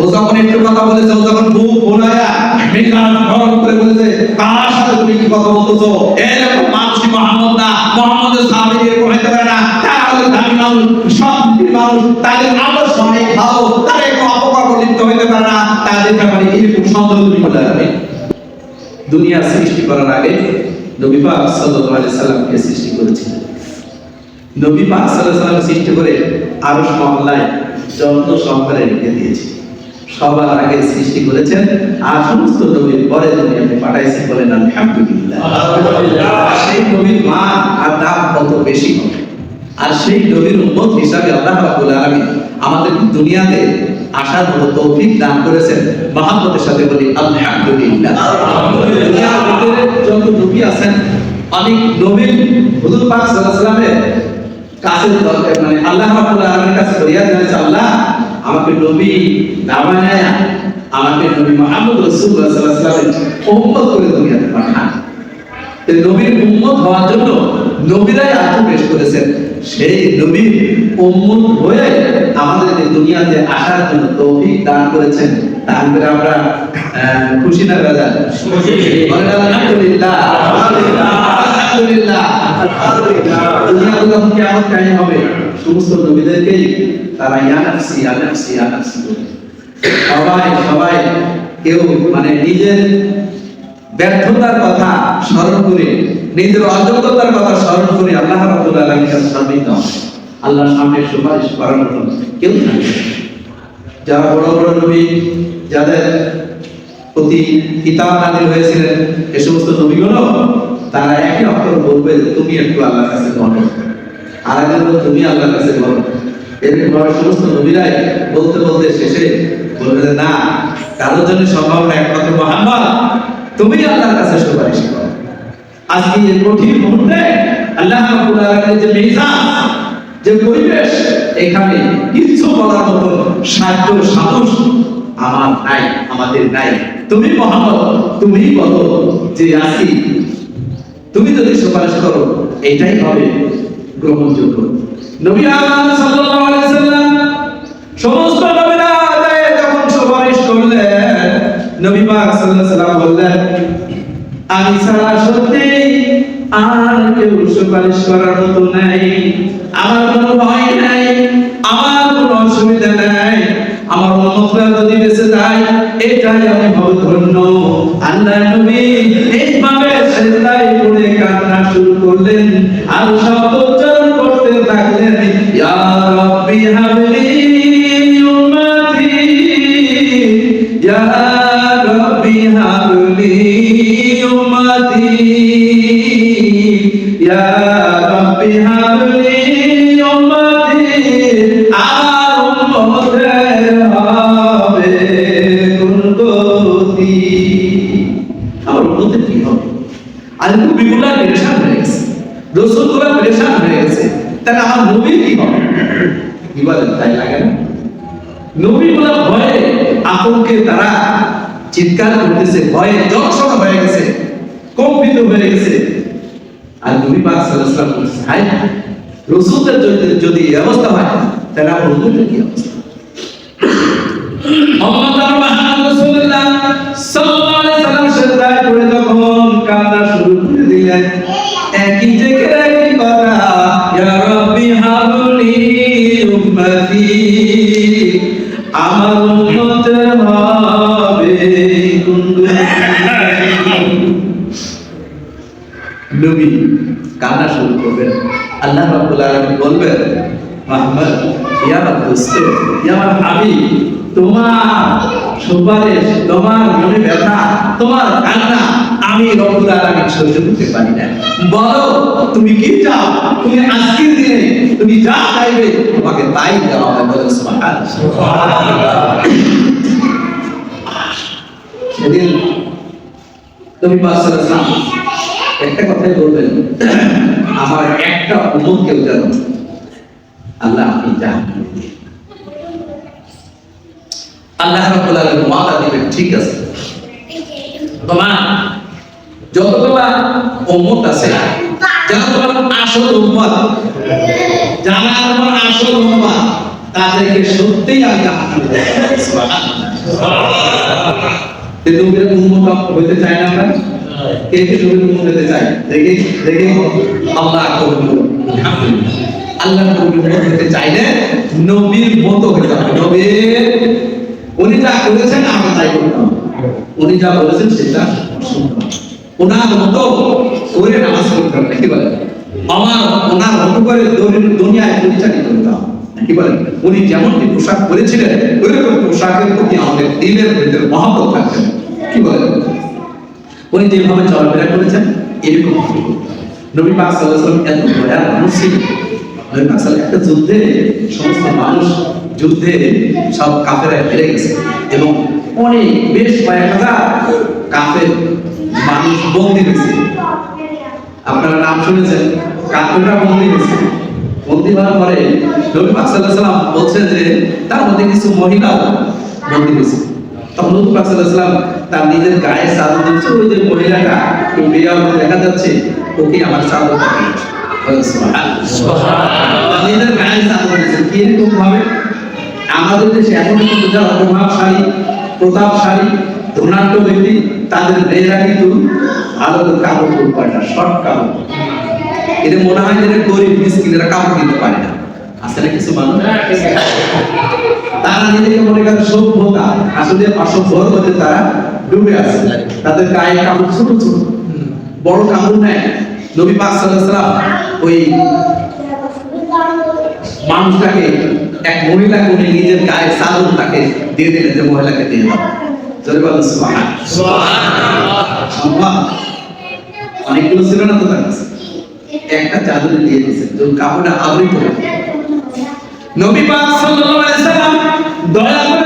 ও যখন একটু কথা বলেছে, ও যখন বুক ভোলায়া মেঘান ঘর করে বলেছে, কার সাথে তুমি কি কথা বলতেছো? এরকম মানুষই মোহাম্মদ না? মোহাম্মদের সাহাবী হতে পারে না। তারা হলো মানুষ সব মানুষ, তাদের আদর্শ অনেক ভালো তারা এরকম অপকর্ম লিপ্ত হতে পারে না। তাদের ব্যাপারে এরকম সন্দেহ তুমি বলে রাখবে দুনিয়া সৃষ্টি করার আগে নবী পাক সাল্লাল্লাহু আলাইহি সাল্লামকে সৃষ্টি করেছিলেন। নবী পাক সাল্লাল্লাহু আলাইহি সাল্লাম সৃষ্টি করে আরশ মহল্লায় যত্ন সহকারে রেখে দিয়েছে সবার আগে সৃষ্টি করেছেন আর সমস্ত নবীর পরে দুনিয়াতে পাঠাইছেন বলেন আলহামদুলিল্লাহ। সেই নবীর মান আর দাম কত বেশি হবে? আর সেই নবীর উম্মত হিসাবে আল্লাহ রাব্বুল আলামিন আমাদের দুনিয়াতে আসার মতো তৌফিক দান করেছেন। মহাব্বতের সাথে বলি আলহামদুলিল্লাহ। যত নবী আছেন অনেক নবীর হুজুর পাক সাল্লাল্লাহু আলাইহি কাছে মানে আল্লাহ রাব্বুল আলামিনের কাছে ফরিয়াদ আল্লাহ আমাকে নবী না বানায়া আমাকে নবী মুহাম্মদ আলাইহি ওয়াসাল্লামের উম্মত করে দুনিয়াতে পাঠান। নবীর উম্মত হওয়ার জন্য নবীরাই আত্ম পেশ করেছেন। সেই নবীর উম্মত হয়ে আমাদের এই দুনিয়াতে আসার জন্য তৌফিক দান করেছেন। দান করে আমরা খুশি না রাজা? বলেন, আলহামদুলিল্লাহ আলহামদুলিল্লাহ দুনিয়া যখন কিয়ামত কায়েম হবে? সমস্ত নবীদেরকেই তারা ইয়া নাফসি ইয়া নাফসি ইয়া নাফসি বলে। সবাই সবাই কেউ মানে নিজের ব্যর্থতার কথা স্মরণ করে, নিজের অযোগ্যতার কথা স্মরণ করে আল্লাহ রাব্বুল আলামিনের কাছে সম্মিলিত। আল্লাহর সামনে সুপারিশ করার মতো কেউ থাকবে না। যারা বড় বড় নবী, যাদের প্রতি কিতাব নাজিল হয়েছিলেন, এ সমস্ত নবীগুলো, তারা একে অপর বলবে তুমি একটু আল্লাহর কাছে বলো আর একজন তুমি আল্লাহর কাছে বলো এরকম ভাবে সমস্ত নবীরাই বলতে বলতে শেষে বলবে না, কারোর জন্য সম্ভব না, একমাত্র মোহাম্মদ। তুমি আল্লাহর কাছে সুপারিশ করো। আজকে এই কঠিন মুহূর্তে আল্লাহ রাব্বুল আলামিনের যে মেজাজ, যে পরিবেশ, এখানে কিছু বলার মতো সাহায্য সাহস আমার নাই, আমাদের নাই। তুমি মোহাম্মদ, তুমি বলো যে আসি তুমি যদি সুপারিশ করো, এটাই হবে গ্রহণযোগ্য। নবী আল্লাহ সাল্লাল্লাহু আলাইহি সাল্লাম সমস্ত নবীরা আদায়ে যখন সুপারিশ করলেন, নবী পাক সাল্লাল্লাহু বললেন, আমি ছাড়া সত্যি আর কেউ সুপারিশ করার মতো নাই। আমার কোনো ভয় নাই, আমার কোনো অসুবিধা নাই। আমার উম্মতরা যদি বেঁচে যায়, এটাই আমি ভব ধন্য আল্লাহ নবী এইভাবে সেজদায় পড়ে কান্না শুরু করলেন। আর শব্দ রসুলগুলা পেরেশান হয়ে গেছে তাহলে আমার নবী কি হবে কি বলেন, তাই লাগে না? নবীগুলা ভয়ে আতঙ্কে তারা চিৎকার করতেছে, ভয়ে জনসভা হয়ে গেছে, কম্পিত হয়ে গেছে। আর নবী পাক সাল্লাল্লাহু আলাইহি ওয়াসাল্লাম যদি এই হয়, তাহলে কি অবস্থা? আমার উম্মতের হবে নবী কান্না শুরু করবেন। আল্লাহ রাব্বুল আলামিন বলবেন মুহাম্মদ তোমার সুপারিশ, তোমার মনে ব্যথা, তোমার কান্না আমি সহ্য করতে পারি না। বলো, তুমি কি চাও? তুমি আজকের দিনে তুমি যা চাইবে, তোমাকে তাই দেওয়া হবে। সেদিন তুমি পাঁচশো একটা কথাই বলবেন, আমার একটা উন্মত কেউ যেন আল্লাহ আপনি আল্লাহ রাব্বুল আলামিন ওয়াদা দিবেন, ঠিক আছে? তোমার যতগুলা উম্মত আছে যারা তোমার আসল উম্মত, যারা তোমার আসল উম্মত, তাদেরকে সত্যিই আমি জাহান্নামে নবীর উম্মত হইতে চাই না আমরা? কে নবীর উম্মত হতে চাই দেখি দেখি। আল্লাহ কবুল আল্লাহ হতে চাইলে নবীর মতো হতে হবে। নবীর উনি যা করেছেন আমরা তাই করতে হবে উনি যা বলেছেন সেটা ওনার মতো করে নামাজ পড়তে হবে কি বলে আমার ওনার মতো করে দুনিয়ায় পরিচালিত হতে হবে কি বলেন? উনি যেমনটি পোশাক পরেছিলেন, ওইরকম পোশাকের প্রতি আমাদের দিলের ভেতরে মহাব্বত থাকতে কি বলেন? উনি যেভাবে চলাফেরা করেছেন, এরকম করতে। নবী পাক সাল্লাল্লাহু আলাইহি ওয়াসাল্লাম এত দয়ার মানুষ একটা যুদ্ধে সমস্ত মানুষ যুদ্ধে সব কাফেরা হেরে গেছে। এবং অনেক, বেশ কয়েক হাজার কাফের মানুষ বন্দী হয়েছে। আপনারা নাম শুনেছেন? কাফেররা বন্দী হয়েছে। বন্দী হওয়ার পরে নবী ওয়াসাল্লাম বলছেন যে, তার মধ্যে কিছু মহিলা বন্দী হয়েছে। তখন নবী ওয়াসাল্লাম তার নিজের গায়ে চাদর দিচ্ছে ওই যে মহিলাটা দেখা যাচ্ছে ওকে আমার দিয়েছে সুবহানাল্লাহ নিজের গায়ে চাদর দিচ্ছে কি এরকম ভাবে আমাদের দেশে এখন কিন্তু যারা প্রভাবশালী প্রতাপশালী ধনাঢ্য ব্যক্তি তাদের মেয়েরা কিন্তু ভালো কাপড় পরতে পারে না শর্ট কাপড় এদের মনে হয় যে গরিব মিসকিনেরা কাপড় কিনতে পারে না আসলে কিছু মানুষ তারা নিজেকে মনে করে সভ্যতা আসলে অসভ্যর মধ্যে তারা ডুবে আছে তাদের গায়ে কাপড় ছোট ছোট। বড় কাপড় নেয়। নবী পাক সাল্লাল্লাহু ওই মানুষটাকে, এক মহিলাকে উনি নিজের গায়ে চাদর তাকে দিয়ে দিলেন যে মহিলাকে দিয়ে অনেকগুলো ছিল না তো কাছে? একটা চাদর দিয়ে দিয়েছেন যে কাপড়টা আবৃত নবী পাক সাল্লাল্লাহু আলাইহি সাল্লাম দয়া করে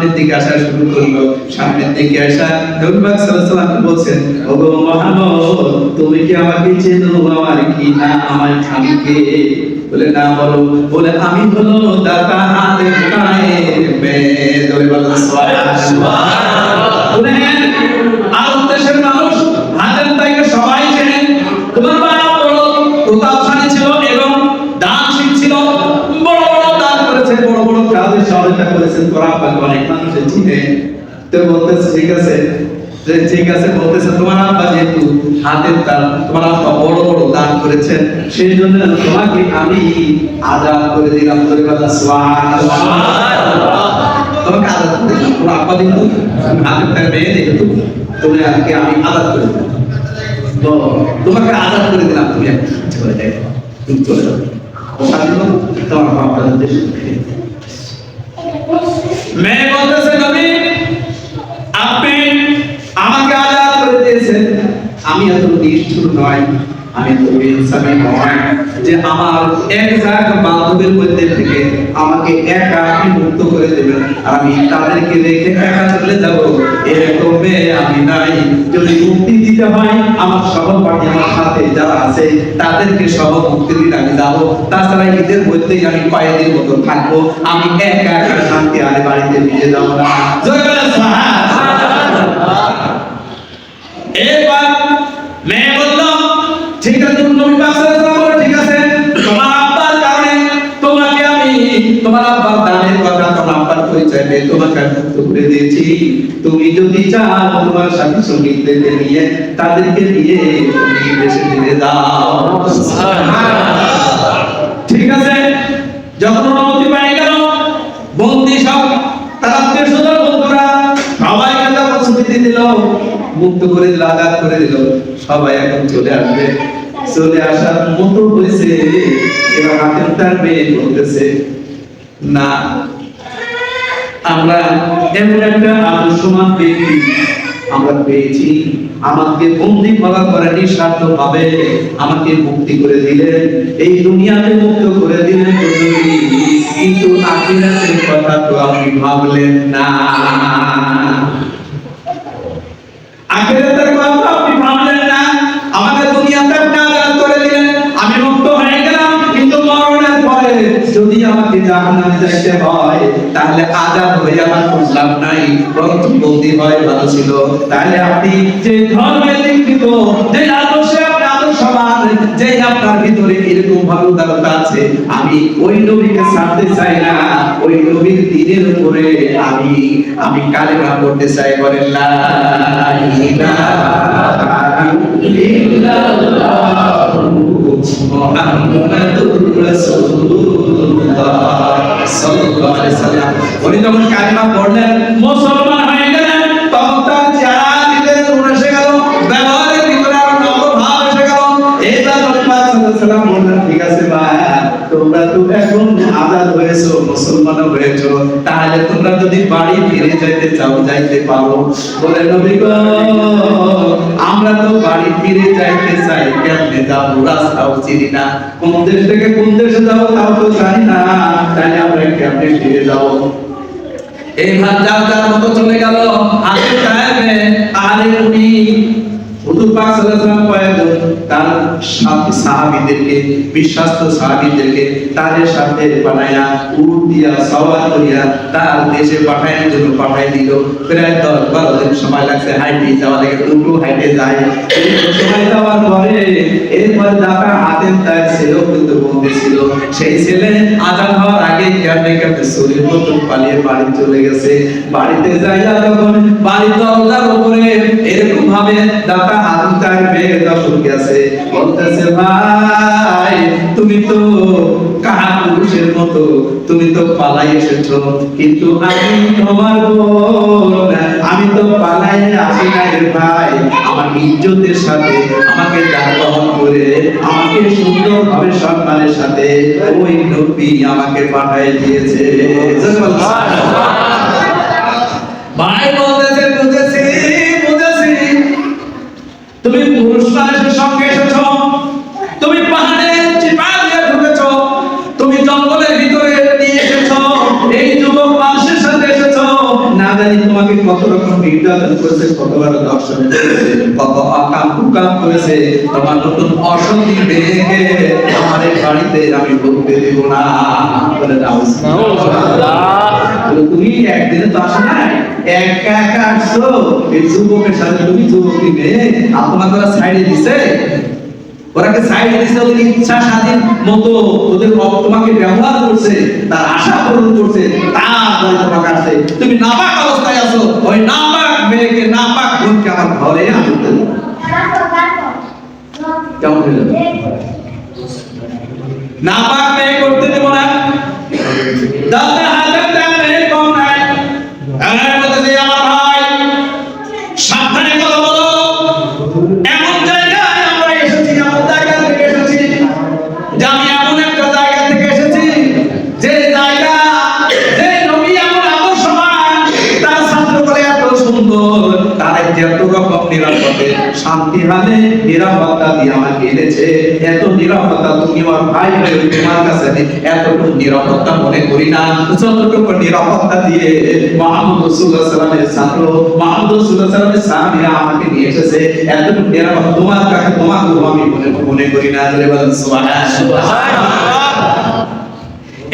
সামনের দিকে আসা শুরু করল। সামনের দিকে আসা নবী পাক সাল্লাল্লাহু বলছেন, ওগো মুহাম্মদ তুমি কি আমাকে চেনো আমার কি না আমার স্বামীকে? বলে, না বলো। বলে, আমি হলো দাতা হাতে পায়ে মেয়ে। ধরে বলো, সুবহানাল্লাহ। ঠিক আছে, যে ঠিক আছে বলতেছে, তোমার আব্বা যেহেতু হাতের দান তোমার আব্বা বড় বড় দান করেছেন, সেই জন্য তোমাকে আমি আজাদ করে দিলাম। তোর কথা তোমাকে আজাদ করে দিলাম। তোমার আব্বা কিন্তু হাতের তার মেয়ে যেহেতু তুমি আজকে আমি আজাদ করে দিলাম। তো তোমাকে আজাদ করে দিলাম তুমি চলে যাই তুমি চলে যাও। স্বাধীন তোমার বাপটা দেশ? মেয়ে বলতেছে, নবী আপনি আমাকে আজাদ করে দিয়েছেন আমি এত নিষ্ঠুর নয়, আমি এত বেইনসাফি নয় যে আমার এক জায়গা বান্ধবের মধ্যে থেকে আমাকে একা আপনি মুক্ত করে দেবেন। আমি তাদেরকে রেখে একা চলে যাব, এরকম আমি নাই। যদি মুক্তি দিতে হয়, আমার সহপাঠী আমার সাথে যারা আছে, তাদেরকে সহ মুক্তি দিতে আমি যাব। তাছাড়া ঈদের মধ্যেই আমি কয়েকদিন মতো থাকব। আমি একা একা শান্তি আর বাড়িতে ফিরে যাব না। জয় বলে। এবার কারণে তোমাকে কথা মুক্ত করে দিয়েছি। তুমি যদি চাও তোমার সাথী সঙ্গীতদের নিয়ে, তাদেরকে নিয়ে তুমি দেশে ফিরে যাও। ঠিক আছে, যখন অনুমতি পেয়ে গেল, বন্দি সব তার আত্মীয় স্বজন বন্ধুরা সবাইকে তার প্রস্তুতি দিল, মুক্ত করে দিল আঘাত করে দিল, সবাই এখন চলে আসবে। চলে আসার মতো হয়েছে এবার হাতের তার মেয়ে না, আমরা এমন একটা আদর্শমান ব্যক্তি, আমরা পেয়েছি। আমাকে বন্দি করা করে নিঃস্বার্থ ভাবে আমাকে মুক্তি করে দিলেন। এই দুনিয়াতে মুক্ত করে দিলেন কিন্তু আখিরাতের কথা তো আপনি ভাবলেন না। আখিরাতের কথা পরে যদি আমাকে জাহান্নামে যাইতে হয়, তাহলে আজাদ হয়ে আমার কোনো লাভ নাই, বরং বন্দি হয়, ভালো ছিল। তাহলে আপনি যে ধর্মে দীক্ষিত যে আদর্শে আদর্শবান যে আপনার ভিতরে এরকম ভাবে উদারতা আছে, আমি ওই নবীকে ছাড়তে চাই না। ওই নবীর দিনের উপরে আমি আমি কালেমা পড়তে চাই, বলেন, লা ইলাহা ইল্লাল্লাহ। মুসলমান মুসলমান তাহলে তোমরা যদি বাড়ি ফিরে যাইতে চাও, যাইতে পারো। বলে নবী আমরা তো বাড়ি ফিরে যাইতে চাই, কেমনে যাব? রাস্তাও চিনি না। কোন দেশ থেকে কোন দেশে যাব তাও তো জানি না। তাই আমরা কেমনে ফিরে যাব? এই ভাত যার যার মতো চলে গেল আজকে টাইমে আরে উনি হুজুর পাক সাল্লাল্লাহু আলাইহি ওয়াসাল্লাম কয়েকজন তার সাথী সাহাবীদেরকে, বিশ্বস্ত সাহাবীদেরকে, তাদের সাথে বানায়া উট দিয়া, সওয়ার করিয়া তার দেশে পাঠানোর জন্য পাঠাই দিল। প্রায় দশ বারো দিন সময় লাগছে হাইটে যাওয়া লাগে দুটো হাইটে যায়। সময় যাওয়ার পরে, এরপর যারা হাতের তার ছিল কিন্তু বন্দি ছিল। সেই ছেলে আজান হওয়ার আগে কেটে কেটে শরীর মতো পালিয়ে বাড়ি চলে গেছে। বাড়িতে যাইয়া যখন বাড়ির দরজার উপরে এরকম ভাবে দাতা হাত তার মেয়ে যখন গেছে বলতেছে, ভাই, তুমি তো কাহা পুরুষের মতো, তুমি তো পালাই এসেছ। কিন্তু আমি তোমার আমি তো পালাই আসি রে ভাই। আমার ইজ্জতের সাথে, আমাকে যানবাহন করে, আমাকে সুন্দরভাবে সম্মানের সাথে ওই নবী আমাকে পাঠিয়ে দিয়েছে। ভাই না। তুমি ওদের ইচ্ছা স্বাধীন মতো? ওদের তোমাকে ব্যবহার করছে, তার আশা পূরণ করছে তুমি নাপাক অবস্থায় আছো, ওই নাপাক মেয়েকে আমার ঘরে দাও। কেমন হলো নাপাক মেয়ে করতে দেব না যত রকম নিরাপদে শান্তি হালে নিরাপত্তা দিয়ে আমাকে এনেছে এত নিরাপত্তা তুমি আমার ভাই হয়ে তোমার কাছে আমি এতটুকু নিরাপত্তা মনে করি না। যতটুকু নিরাপত্তা দিয়ে মোহাম্মদ রাসূলুল্লাহ সাল্লাল্লাহু ছাত্র মোহাম্মদ রাসূলুল্লাহ সাল্লাল্লাহু আলাইহি আমাকে নিয়ে এসেছে এতটুকু নিরাপত্তা তোমার কাছে তোমাকে আমি মনে মনে করি না। বলেন সুবহানাল্লাহ।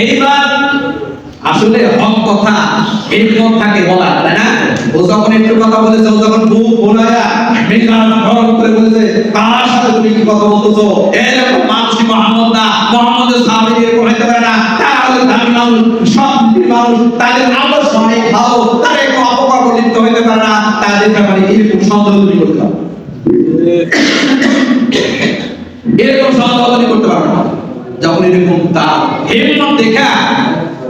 এইবার আসলে হক কথা এই কথাকে বলা, তাই না? ও যখন একটু কথা বলেছে, ও যখন মুখ ভোলায়া মেঘান ঘর করে বলেছে, কার সাথে তুমি কি কথা বলতেছো? এরকম মানুষই মোহাম্মদ না? মোহাম্মদের সাহাবী এরকম হইতে পারে না? তাহলে দামি মানুষ সত্যি মানুষ, তাদের আদর্শ অনেক ভালো তার এরকম অপকর্ম লিপ্ত হইতে পারে না? তাদের ব্যাপারে এরকম সন্দেহ তুমি করতে পারো এরকম সন্দেহ তুমি করতে পারো না। যখন এরকম তার হিম্মত দেখা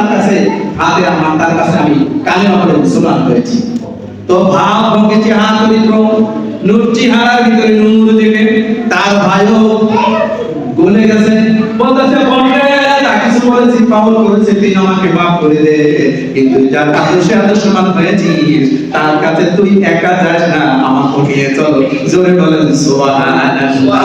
তার কাছে, হাতে আমার, তার কাছে আমি কালেমা পড়ে মুসলমান হয়েছি। তো ভাব ভঙ্গি চেহারা চরিত্র নূর চেহারার ভিতরে নূর দেখে তার ভাইও গলে গেছে, বলতেছে যা কিছু বলেছি, পাগল করেছে, তুই আমাকে মাফ করে দে। কিন্তু যার আদর্শে আদর্শমান হয়েছিস, তার কাছে তুই একা যাস না আমাকে নিয়ে চল। জোরে বলেন, সুবহানাল্লাহ।